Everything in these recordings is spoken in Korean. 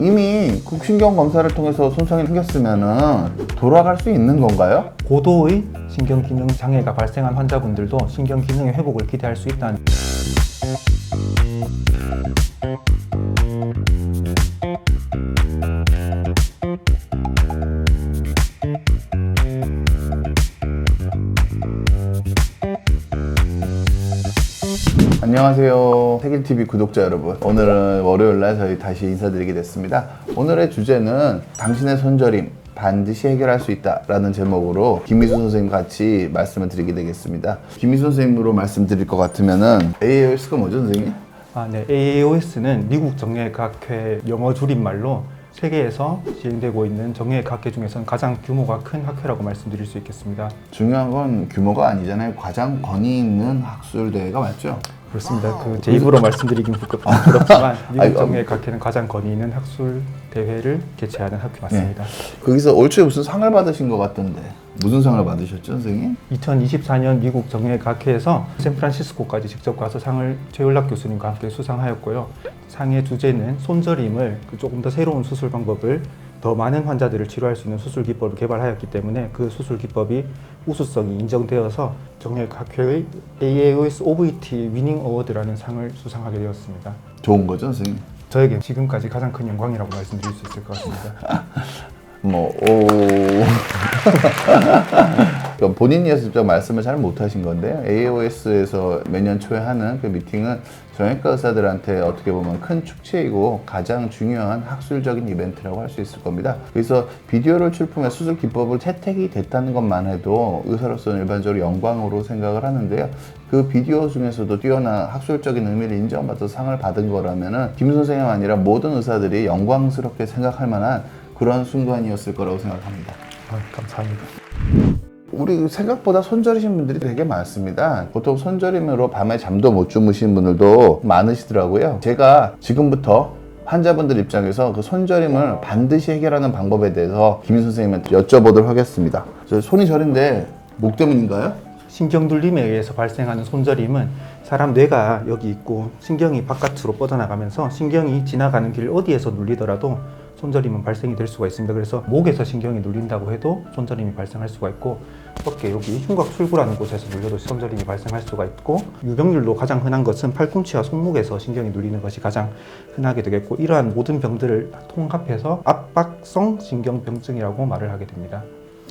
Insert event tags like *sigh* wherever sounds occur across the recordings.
이미 국신경 검사를 통해서 손상이 생겼으면 돌아갈 수 있는 건가요? 고도의 신경 기능 장애가 발생한 환자분들도 신경 기능의 회복을 기대할 수 있다는 안녕하세요. 세길TV 구독자 여러분. 오늘은 월요일날 저희 다시 인사드리게 됐습니다. 오늘의 주제는 당신의 손저림 반드시 해결할 수 있다라는 제목으로 김미수 선생님 같이 말씀을 드리게 되겠습니다. 김미수 선생님으로 말씀드릴 것 같으면은 AAS가 뭐죠, 선생님? 아, 네. AAOS는 미국 정형외과학회 영어 줄임말로 세계에서 시행되고 있는 정형외과 학회 중에서는 가장 규모가 큰 학회라고 말씀드릴 수 있겠습니다. 중요한 건 규모가 아니잖아요. 가장 권위 있는 학술 대회가 맞죠? 그렇습니다. 그 제 입으로 말씀드리긴 부끄- 부끄럽지만 *laughs* 미국 아이고. 정형외과학회는 가장 권위 있는 학술 대회를 개최하는 학회 맞습니다. 거기서 올 초에 무슨 상을 받으신 것 같던데 무슨 상을 받으셨죠, 선생님? 2024년 미국 정형외과학회에서 샌프란시스코까지 직접 가서 상을 최윤락 교수님과 함께 수상하였고요. 상의 주제는 손저림을 그 조금 더 새로운 수술 방법을 더 많은 환자들을 치료할 수 있는 수술 기법을 개발하였기 때문에 그 수술 기법이 우수성이 인정되어서 정형외과학회의 AAOS OVT 위닝 어워드라는 상을 수상하게 되었습니다. 좋은 거죠, 선생님? 저에게 지금까지 가장 큰 영광이라고 말씀드릴 수 있을 것 같습니다. *laughs* 뭐, 오. 그럼 본인이 직접 말씀을 잘 못하신 건데요. AOS에서 매년 초에 하는 그 미팅은 정형외과 의사들한테 어떻게 보면 큰 축제이고 가장 중요한 학술적인 이벤트라고 할 수 있을 겁니다. 그래서 비디오를 출품해 수술 기법을 채택이 됐다는 것만 해도 의사로서는 일반적으로 영광으로 생각을 하는데요. 그 비디오 중에서도 뛰어난 학술적인 의미를 인정받아서 상을 받은 거라면은 김 선생님 아니라 모든 의사들이 영광스럽게 생각할 만한 그런 순간이었을 거라고 생각합니다. 아, 감사합니다. 우리 생각보다 손저리신 분들이 되게 많습니다. 보통 손저림으로 밤에 잠도 못 주무시는 분들도 많으시더라고요. 제가 지금부터 환자분들 입장에서 그 손저림을 반드시 해결하는 방법에 대해서 김인 선생님한테 여쭤보도록 하겠습니다. 저 손이 저린데 목 때문인가요? 신경눌림에 의해서 발생하는 손저림은 사람 뇌가 여기 있고 신경이 바깥으로 뻗어나가면서 신경이 지나가는 길 어디에서 눌리더라도 손저림은 발생이 될 수가 있습니다. 그래서 목에서 신경이 눌린다고 해도 손저림이 발생할 수가 있고 어깨 여기 흉곽 출구라는 곳에서 눌려도 손저림이 발생할 수가 있고 유병률로 가장 흔한 것은 팔꿈치와 손목에서 신경이 눌리는 것이 가장 흔하게 되겠고 이러한 모든 병들을 통합해서 압박성 신경병증이라고 말을 하게 됩니다.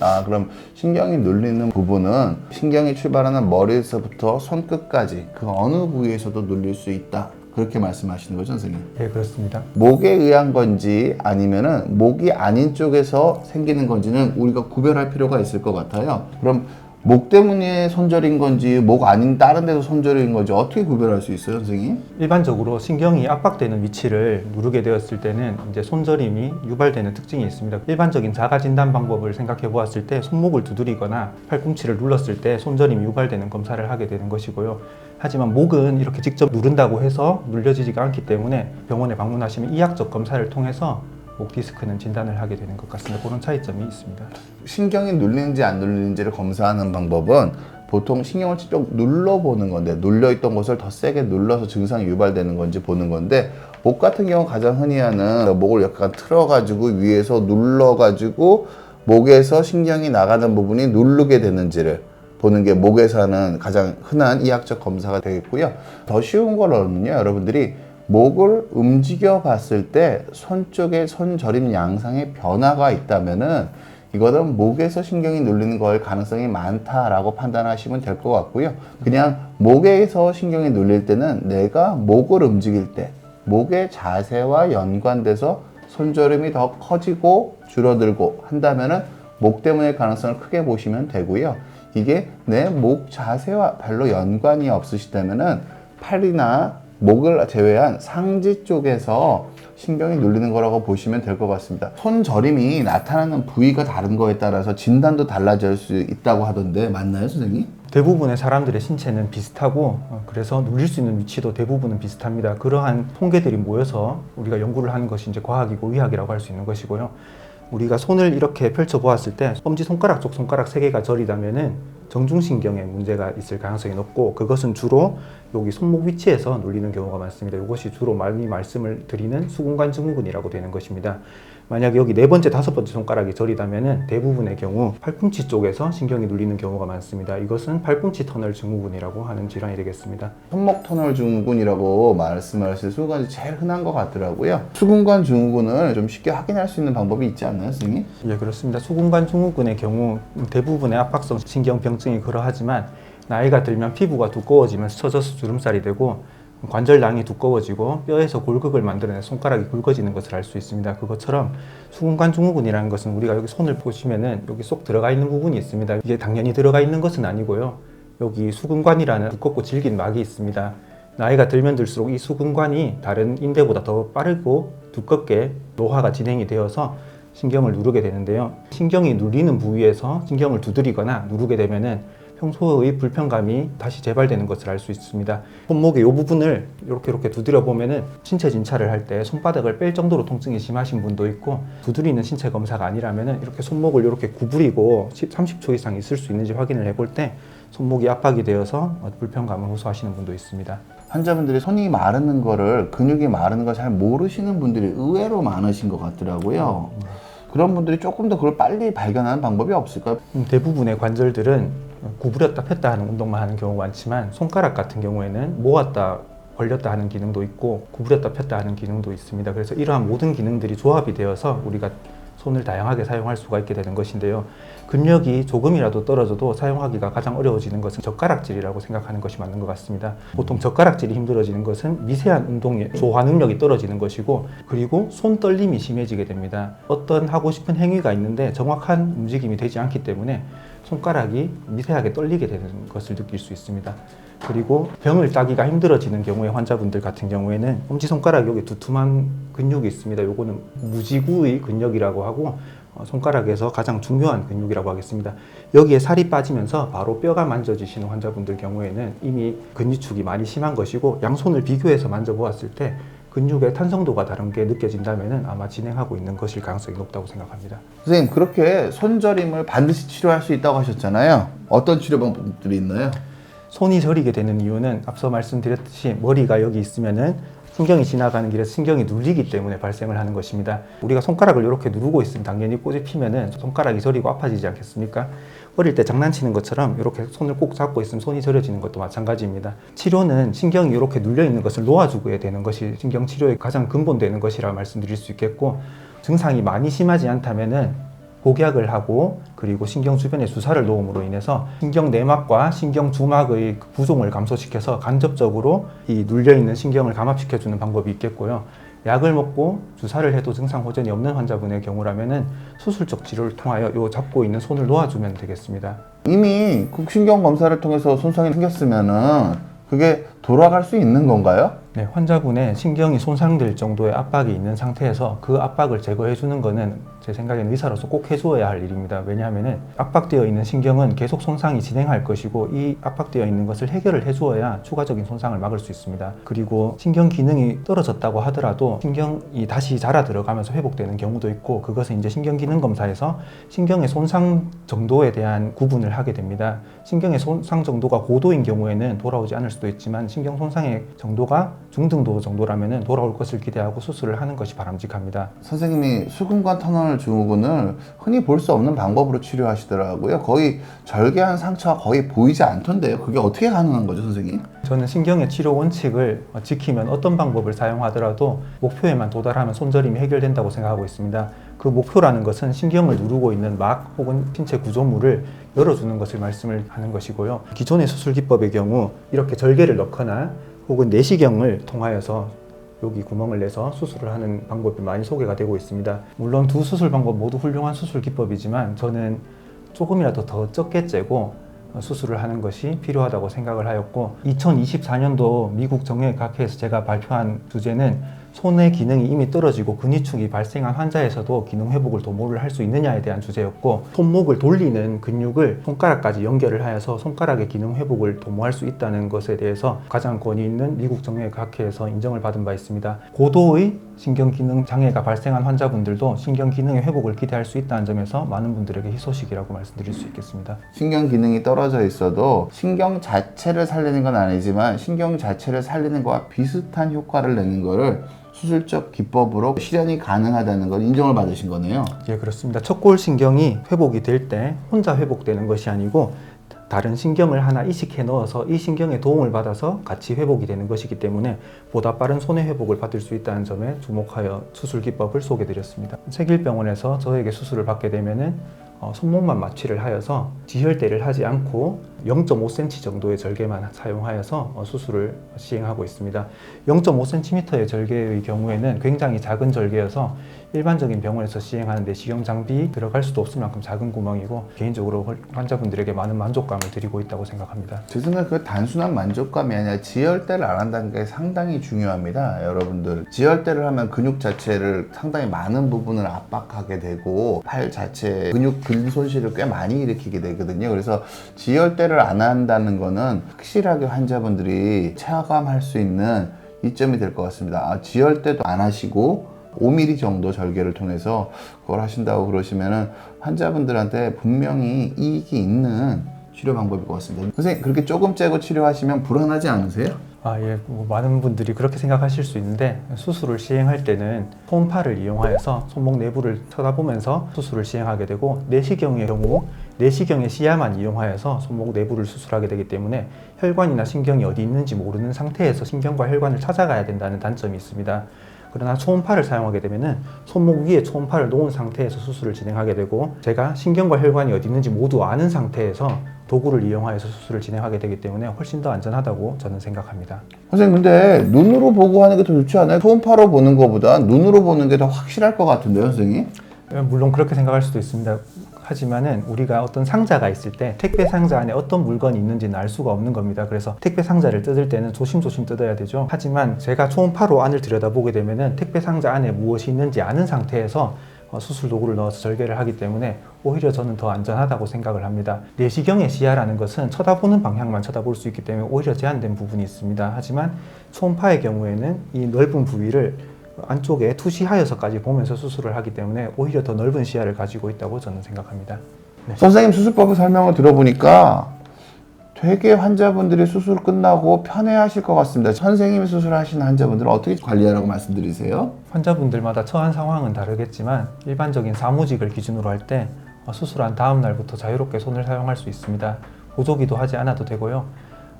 아, 그럼 신경이 눌리는 부분은 신경이 출발하는 머리에서부터 손끝까지 그 어느 부위에서도 눌릴 수 있다. 그렇게 말씀하시는 거죠, 선생님? 네 그렇습니다. 목에 의한 건지 아니면은 목이 아닌 쪽에서 생기는 건지는 우리가 구별할 필요가 있을 것 같아요. 그럼 목 때문에 손저린 건지 목 아닌 다른 데서 손저린 건지 어떻게 구별할 수 있어요, 선생님? 일반적으로 신경이 압박되는 위치를 누르게 되었을 때는 이제 손저림이 유발되는 특징이 있습니다. 일반적인 자가 진단 방법을 생각해 보았을 때 손목을 두드리거나 팔꿈치를 눌렀을 때 손저림이 유발되는 검사를 하게 되는 것이고요. 하지만 목은 이렇게 직접 누른다고 해서 눌려지지가 않기 때문에 병원에 방문하시면 이학적 검사를 통해서 목 디스크는 진단을 하게 되는 것 같습니다. 그런 차이점이 있습니다. 신경이 눌리는지 안 눌리는지를 검사하는 방법은 보통 신경을 직접 눌러보는 건데 눌려있던 곳을 더 세게 눌러서 증상이 유발되는 건지 보는 건데 목 같은 경우 가장 흔히 하는 목을 약간 틀어가지고 위에서 눌러가지고 목에서 신경이 나가는 부분이 누르게 되는지를 보는 게 목에서 하는 가장 흔한 이학적 검사가 되겠고요. 더 쉬운 거로는요, 여러분들이 목을 움직여 봤을 때 손 쪽에 손저림 양상의 변화가 있다면은 이거는 목에서 신경이 눌리는 걸 가능성이 많다라고 판단하시면 될 것 같고요. 그냥 목에서 신경이 눌릴 때는 내가 목을 움직일 때 목의 자세와 연관돼서 손저림이 더 커지고 줄어들고 한다면은 목 때문에 가능성을 크게 보시면 되고요. 이게 내 목 자세와 별로 연관이 없으시다면은 팔이나 목을 제외한 상지 쪽에서 신경이 눌리는 거라고 보시면 될 것 같습니다. 손저림이 나타나는 부위가 다른 거에 따라서 진단도 달라질 수 있다고 하던데 맞나요, 선생님? 대부분의 사람들의 신체는 비슷하고 어, 그래서 눌릴 수 있는 위치도 대부분은 비슷합니다. 그러한 통계들이 모여서 우리가 연구를 하는 것이 이제 과학이고 의학이라고 할 수 있는 것이고요. 우리가 손을 이렇게 펼쳐 보았을 때 엄지 손가락 쪽 손가락 세 개가 저리다면은 정중신경에 문제가 있을 가능성이 높고 그것은 주로 여기 손목 위치에서 눌리는 경우가 많습니다. 이것이 주로 많이 말씀을 드리는 수근관 증후군이라고 되는 것입니다. 만약 여기 네 번째, 다섯 번째 손가락이 저리다면은 대부분의 경우 팔꿈치 쪽에서 신경이 눌리는 경우가 많습니다. 이것은 팔꿈치 터널 증후군이라고 하는 질환이 되겠습니다. 손목 터널 증후군이라고 말씀하실 수근관이 제일 흔한 것 같더라고요. 수근관 증후군을 좀 쉽게 확인할 수 있는 방법이 있지 않나요, 선생님? 예, 그렇습니다. 수근관 증후군의 경우 대부분의 압박성 신경병증이 그러하지만 나이가 들면 피부가 두꺼워지면서 처져서 주름살이 되고 관절낭이 두꺼워지고 뼈에서 골극을 만들어내 손가락이 굵어지는 것을 알 수 있습니다. 그것처럼 수근관 증후군이라는 것은 우리가 여기 손을 보시면은 여기 쏙 들어가 있는 부분이 있습니다. 이게 당연히 들어가 있는 것은 아니고요. 여기 수근관이라는 두껍고 질긴 막이 있습니다. 나이가 들면 들수록 이 수근관이 다른 인대보다 더 빠르고 두껍게 노화가 진행이 되어서 신경을 누르게 되는데요. 신경이 눌리는 부위에서 신경을 두드리거나 누르게 되면은 평소의 불편감이 다시 재발되는 것을 알 수 있습니다. 손목의 이 부분을 이렇게 이렇게 두드려 보면은 신체 진찰을 할 때 손바닥을 뺄 정도로 통증이 심하신 분도 있고 두드리는 신체 검사가 아니라면은 이렇게 손목을 이렇게 구부리고 10, 30초 이상 있을 수 있는지 확인을 해볼 때 손목이 압박이 되어서 불편감을 호소하시는 분도 있습니다. 환자분들이 손이 마르는 거를 근육이 마르는 걸 잘 모르시는 분들이 의외로 많으신 것 같더라고요. 그런 분들이 조금 더 그걸 빨리 발견하는 방법이 없을까요? 음, 대부분의 관절들은 구부렸다 폈다 하는 운동만 하는 경우가 많지만 손가락 같은 경우에는 모았다 벌렸다 하는 기능도 있고 구부렸다 폈다 하는 기능도 있습니다. 그래서 이러한 모든 기능들이 조합이 되어서 우리가 손을 다양하게 사용할 수가 있게 되는 것인데요. 근력이 조금이라도 떨어져도 사용하기가 가장 어려워지는 것은 젓가락질이라고 생각하는 것이 맞는 것 같습니다. 보통 젓가락질이 힘들어지는 것은 미세한 운동의 조화 능력이 떨어지는 것이고 그리고 손 떨림이 심해지게 됩니다. 어떤 하고 싶은 행위가 있는데 정확한 움직임이 되지 않기 때문에 손가락이 미세하게 떨리게 되는 것을 느낄 수 있습니다. 그리고 병을 따기가 힘들어지는 경우에 환자분들 같은 경우에는 엄지손가락 여기 두툼한 근육이 있습니다. 요거는 무지구의 근력이라고 하고 어, 손가락에서 가장 중요한 근육이라고 하겠습니다. 여기에 살이 빠지면서 바로 뼈가 만져지시는 환자분들 경우에는 이미 근위축이 많이 심한 것이고 양손을 비교해서 만져보았을 때 근육의 탄성도가 다른 게 느껴진다면 아마 진행하고 있는 것일 가능성이 높다고 생각합니다. 선생님 그렇게 손저림을 반드시 치료할 수 있다고 하셨잖아요. 어떤 치료 방법들이 있나요? 손이 저리게 되는 이유는 앞서 말씀드렸듯이 머리가 여기 있으면은 신경이 지나가는 길에 신경이 눌리기 때문에 발생을 하는 것입니다. 우리가 손가락을 이렇게 누르고 있으면 당연히 꽃이 피면은 손가락이 저리고 아파지지 않겠습니까? 어릴 때 장난치는 것처럼 이렇게 손을 꼭 잡고 있으면 손이 저려지는 것도 마찬가지입니다. 치료는 신경이 이렇게 눌려 있는 것을 놓아주게 되는 것이 신경 치료의 가장 근본되는 것이라 말씀드릴 수 있겠고 증상이 많이 심하지 않다면은 복약을 하고 그리고 신경 주변에 주사를 놓음으로 인해서 신경 내막과 신경 주막의 그 부종을 감소시켜서 간접적으로 이 눌려 있는 신경을 감압시켜 주는 방법이 있겠고요. 약을 먹고 주사를 해도 증상 호전이 없는 환자분의 경우라면은 수술적 치료를 통하여 요 잡고 있는 손을 놓아주면 되겠습니다. 이미 국신경 검사를 통해서 손상이 생겼으면은 그게 돌아갈 수 있는 건가요? 네, 환자분의 신경이 손상될 정도의 압박이 있는 상태에서 그 압박을 제거해 주는 것은 제 생각에는 의사로서 꼭 해주어야 할 일입니다. 왜냐하면 압박되어 있는 신경은 계속 손상이 진행할 것이고 이 압박되어 있는 것을 해결을 해주어야 추가적인 손상을 막을 수 있습니다. 그리고 신경 기능이 떨어졌다고 하더라도 신경이 다시 자라 들어가면서 회복되는 경우도 있고 그것은 이제 신경 기능 검사에서 신경의 손상 정도에 대한 구분을 하게 됩니다. 신경의 손상 정도가 고도인 경우에는 돌아오지 않을 수도 있지만 신경 손상의 정도가 중등도 정도라면 돌아올 것을 기대하고 수술을 하는 것이 바람직합니다. 선생님이 수근관 터널 증후군을 흔히 볼 수 없는 방법으로 치료하시더라고요. 거의 절개한 상처가 거의 보이지 않던데요. 그게 어떻게 가능한 거죠, 선생님? 저는 신경의 치료 원칙을 지키면 어떤 방법을 사용하더라도 목표에만 도달하면 손저림이 해결된다고 생각하고 있습니다. 그 목표라는 것은 신경을 누르고 있는 막 혹은 신체 구조물을 열어주는 것을 말씀을 하는 것이고요. 기존의 수술 기법의 경우 이렇게 절개를 넣거나 혹은 내시경을 통하여서 여기 구멍을 내서 수술을 하는 방법이 많이 소개가 되고 있습니다. 물론 두 수술 방법 모두 훌륭한 수술 기법이지만 저는 조금이라도 더 적게 째고 수술을 하는 것이 필요하다고 생각을 하였고 2024년도 미국 정형외과학회에서 제가 발표한 주제는 손의 기능이 이미 떨어지고 근위축이 발생한 환자에서도 기능 회복을 도모를 할 수 있느냐에 대한 주제였고 손목을 돌리는 근육을 손가락까지 연결을 하여서 손가락의 기능 회복을 도모할 수 있다는 것에 대해서 가장 권위 있는 미국 정형외과 학회에서 인정을 받은 바 있습니다. 고도의 신경 기능 장애가 발생한 환자분들도 신경 기능의 회복을 기대할 수 있다는 점에서 많은 분들에게 희소식이라고 말씀드릴 수 있겠습니다. 신경 기능이 떨어져 있어도 신경 자체를 살리는 건 아니지만 신경 자체를 살리는 거와 비슷한 효과를 내는 거를 수술적 기법으로 실현이 가능하다는 걸 인정을 받으신 거네요. 예, 그렇습니다. 척골 신경이 회복이 될 때 혼자 회복되는 것이 아니고 다른 신경을 하나 이식해 넣어서 이 신경의 도움을 받아서 같이 회복이 되는 것이기 때문에 보다 빠른 손해 회복을 받을 수 있다는 점에 주목하여 수술 기법을 소개해 드렸습니다. 세길병원에서 저에게 수술을 받게 되면은 어, 손목만 마취를 하여서 지혈대를 하지 않고 0.5cm 정도의 절개만 사용하여서 어, 수술을 시행하고 있습니다. 0.5cm의 절개의 경우에는 굉장히 작은 절개여서 일반적인 병원에서 시행하는 내시경 장비 들어갈 수도 없을 만큼 작은 구멍이고 개인적으로 헐- 환자분들에게 많은 만족감을 드리고 있다고 생각합니다. 제 생각에 그 단순한 만족감이 아니라 지혈대를 안 한다는 게 상당히 중요합니다. 여러분들. 지혈대를 하면 근육 자체를 상당히 많은 부분을 압박하게 되고 팔 자체 근육 근 손실을 꽤 많이 일으키게 되거든요. 그래서 지혈대를 안 한다는 거는 확실하게 환자분들이 체감할 수 있는 이점이 될 것 같습니다. 아, 지혈대도 안 하시고 5mm 정도 절개를 통해서 그걸 하신다고 그러시면은 환자분들한테 분명히 이익이 있는 치료 방법일 것 같습니다. 선생님 그렇게 조금 째고 치료하시면 불안하지 않으세요? 아, 예. 뭐 많은 분들이 그렇게 생각하실 수 있는데 수술을 시행할 때는 손팔을 이용하여서 손목 내부를 쳐다보면서 수술을 시행하게 되고 내시경의 경우 내시경의 시야만 이용하여서 손목 내부를 수술하게 되기 때문에 혈관이나 신경이 어디 있는지 모르는 상태에서 신경과 혈관을 찾아가야 된다는 단점이 있습니다. 그러나 초음파를 사용하게 되면은 손목 위에 초음파를 놓은 상태에서 수술을 진행하게 되고 제가 신경과 혈관이 어디 있는지 모두 아는 상태에서 도구를 이용하여서 수술을 진행하게 되기 때문에 훨씬 더 안전하다고 저는 생각합니다. 선생님 근데 눈으로 보고 하는 게 더 좋지 않아요? 초음파로 보는 것보다 눈으로 보는 게 더 확실할 것 같은데요, 선생님? 물론 그렇게 생각할 수도 있습니다. 하지만은 우리가 어떤 상자가 있을 때 택배 상자 안에 어떤 물건이 있는지는 알 수가 없는 겁니다. 그래서 택배 상자를 뜯을 때는 조심조심 뜯어야 되죠. 하지만 제가 초음파로 안을 들여다보게 되면은 택배 상자 안에 무엇이 있는지 아는 상태에서 어, 수술 도구를 넣어서 절개를 하기 때문에 오히려 저는 더 안전하다고 생각을 합니다. 내시경의 시야라는 것은 쳐다보는 방향만 쳐다볼 수 있기 때문에 오히려 제한된 부분이 있습니다. 하지만 초음파의 경우에는 이 넓은 부위를 안쪽에 투시하여서까지 보면서 수술을 하기 때문에 오히려 더 넓은 시야를 가지고 있다고 저는 생각합니다. 선생님 수술법을 설명을 들어보니까 되게 환자분들이 수술 끝나고 편해하실 것 같습니다. 선생님이 수술하신 환자분들은 어떻게 관리하라고 말씀드리세요? 환자분들마다 처한 상황은 다르겠지만 일반적인 사무직을 기준으로 할때 어, 수술한 다음 날부터 자유롭게 손을 사용할 수 있습니다. 보조기도 하지 않아도 되고요.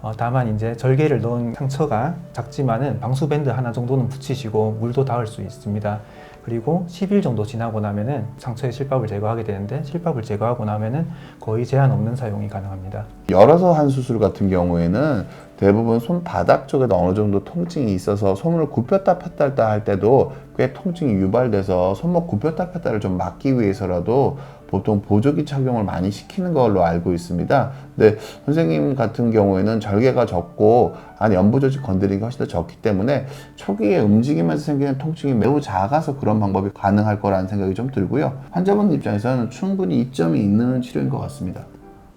어, 다만 이제 절개를 넣은 상처가 작지만은 방수밴드 하나 정도는 붙이시고 물도 닿을 수 있습니다. 그리고 10일 정도 지나고 나면은 상처의 실밥을 제거하게 되는데 실밥을 제거하고 나면은 거의 제한 없는 사용이 가능합니다. 열어서 한 수술 같은 경우에는 대부분 손바닥 쪽에도 어느 정도 통증이 있어서 손을 굽혔다 폈다 할 때도 꽤 통증이 유발돼서 손목 굽혔다 폈다를 좀 막기 위해서라도 보통 보조기 착용을 많이 시키는 걸로 알고 있습니다. 근데 선생님 같은 경우에는 절개가 적고 안에 연부 조직 건드리는 게 훨씬 더 적기 때문에 초기에 움직이면서 생기는 통증이 매우 작아서 그런 방법이 가능할 거라는 생각이 좀 들고요. 환자분 입장에서는 충분히 이점이 있는 치료인 것 같습니다.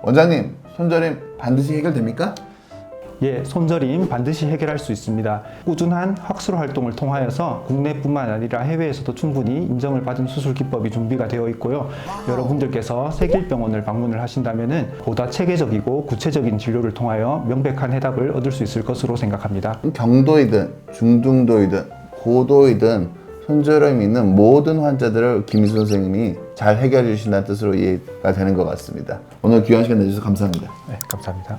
원장님, 손저림 반드시 해결됩니까? 예, 손저림 반드시 해결할 수 있습니다. 꾸준한 학술 활동을 통하여서 국내뿐만 아니라 해외에서도 충분히 인정을 받은 수술 기법이 준비가 되어 있고요. 여러분들께서 세길병원을 방문을 하신다면은 보다 체계적이고 구체적인 진료를 통하여 명백한 해답을 얻을 수 있을 것으로 생각합니다. 경도이든 중등도이든 고도이든 손저림이 있는 모든 환자들을 김희수 선생님이 잘 해결해 주신다는 뜻으로 이해가 되는 것 같습니다. 오늘 귀한 시간 내주셔서 감사합니다. 네, 감사합니다.